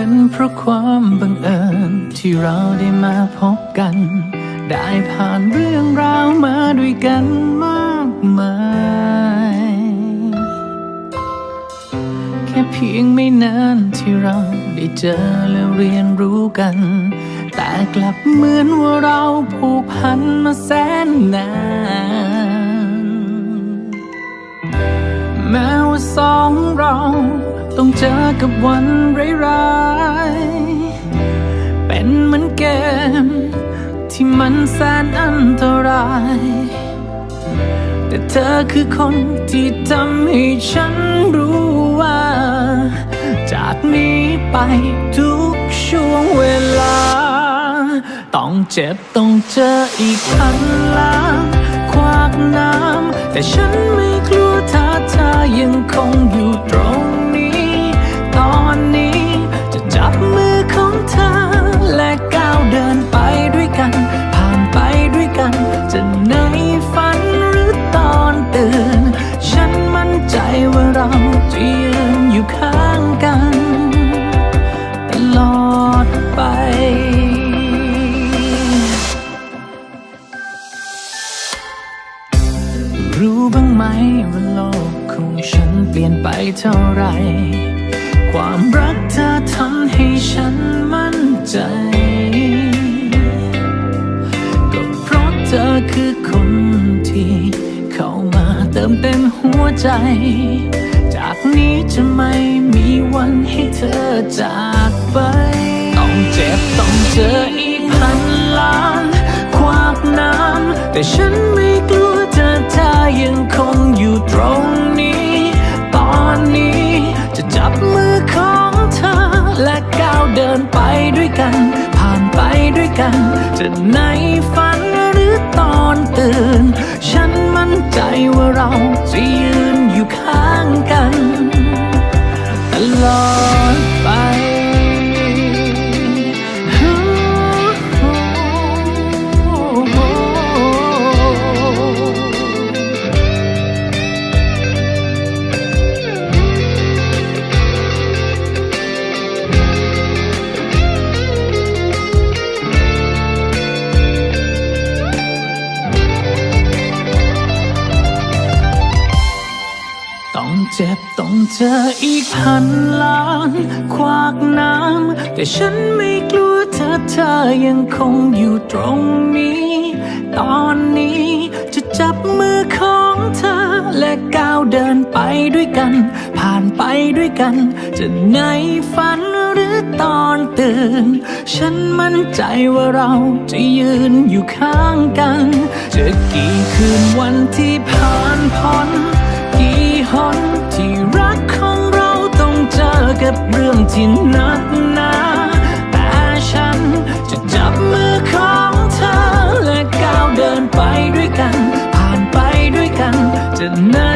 เป็นเพราะความบังเอิญที่เราได้มาพบกัน ได้ผ่านเรื่องราวมาด้วยกันมากมาย แค่เพียงไม่นานที่เราได้เจอและเรียนรู้กัน แต่กลับเหมือนว่าเราผูกพันมาแสนนานแม้ว่าสองเรา ต้องเจอกับวันร้ายๆเป็นเหมือนเกม ที่มันแสนอันตราย แต่เธอคือคนที่ทำให้ฉันรู้ว่า จากนี้ไปทุกช่วงเวลา ต้องเจ็บต้องเจออีกพันล้านขวากน้ำแต่ฉันไม่กลัวถ้าเธอยังคงอยู่ตรง รู้บ้างไหมว่าโลกของฉันเปลี่ยนไปเท่าไร ความรักเธอทำให้ฉันมั่นใจ ก็เพราะเธอคือคนที่เข้ามาเติมเต็มหัวใจ จากนี้จะไม่มีวันให้เธอจากไป ต้องเจ็บต้องเจออีกพันล้านขวากน้ำแต่ฉัน นไปด้วยกัน ผ่านไปด้วยกัน จะในฝันหรือตอนตื่น ฉันมั่นใจว่าเราจะยืนอยู่ข้างกันตลอด เจ็บต้องเจออีกพันล้านขวากน้ำ แต่ฉันไม่กลัวเธอเธอยังคงอยู่ตรงนี้ ตอนนี้จะจับมือของเธอ และก้าวเดินไปด้วยกัน ผ่านไปด้วยกัน จะในฝันหรือตอนตื่น ฉันมั่นใจว่าเราจะยืนอยู่ข้างกัน จะกี่คืนวันที่ผ่านพ้น ที่นักหนาแต่ฉันจะจับมือของเธอและก้าวเดินไปด้วยกัน ผ่านไปด้วยกันจะน